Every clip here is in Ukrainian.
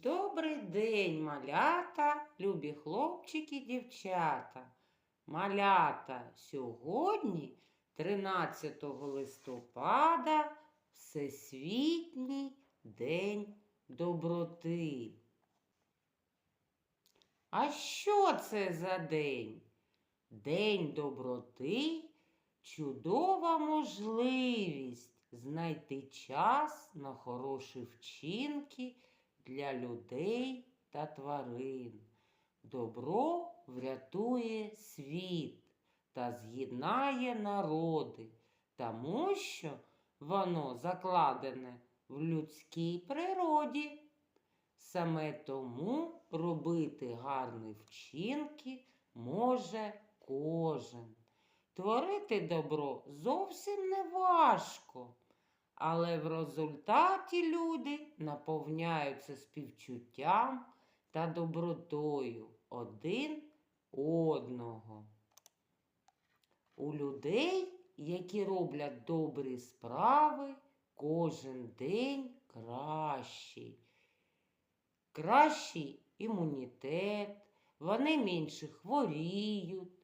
Добрий день, малята, любі хлопчики, дівчата. Малята, сьогодні, 13 листопада, Всесвітній день доброти. А що це за день? День доброти чудова можливість знайти час на хороші вчинки для людей та тварин. Добро врятує світ та з'єднає народи, тому що воно закладене в людській природі. Саме тому робити гарні вчинки може кожен. Творити добро зовсім не важко. Але в результаті люди наповняються співчуттям та добротою один одного. У людей, які роблять добрі справи, кожен день кращий. Кращий імунітет, вони менше хворіють.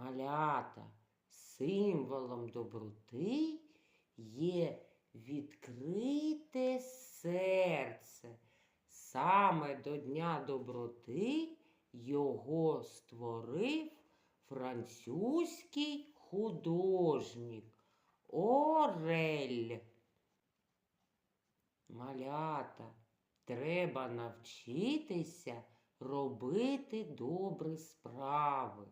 Малята, символом доброти є відкрите серце. Саме до Дня доброти його створив французький художник Орель. Малята, треба навчитися робити добрі справи.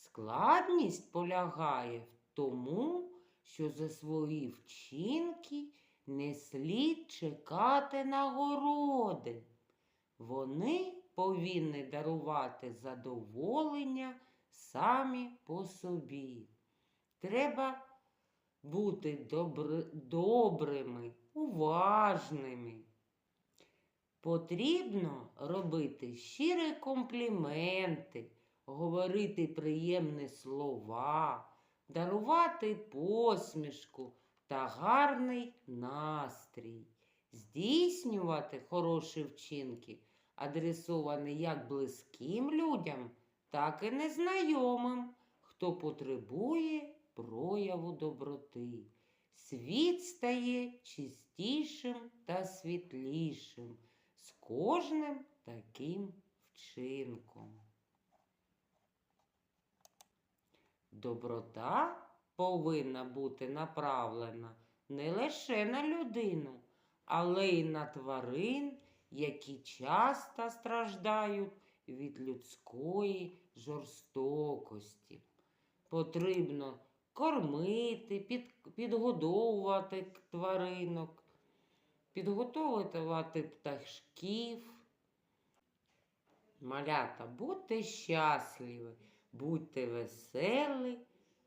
Складність полягає в тому, що за свої вчинки не слід чекати нагороди. Вони повинні дарувати задоволення самі по собі. Треба бути добр... добрими, уважними. Потрібно робити щирі компліменти говорити приємні слова, дарувати посмішку та гарний настрій, здійснювати хороші вчинки, адресовані як близьким людям, так і незнайомим, хто потребує прояву доброти. Світ стає чистішим та світлішим з кожним таким вчинком. Доброта повинна бути направлена не лише на людину, але й на тварин, які часто страждають від людської жорстокості. Потрібно кормити, під, підгодовувати тваринок, підготовувати пташків. Малята, будьте щасливі! Будьте веселі,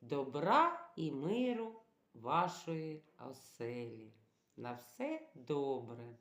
добра і миру вашої оселі. На все добре.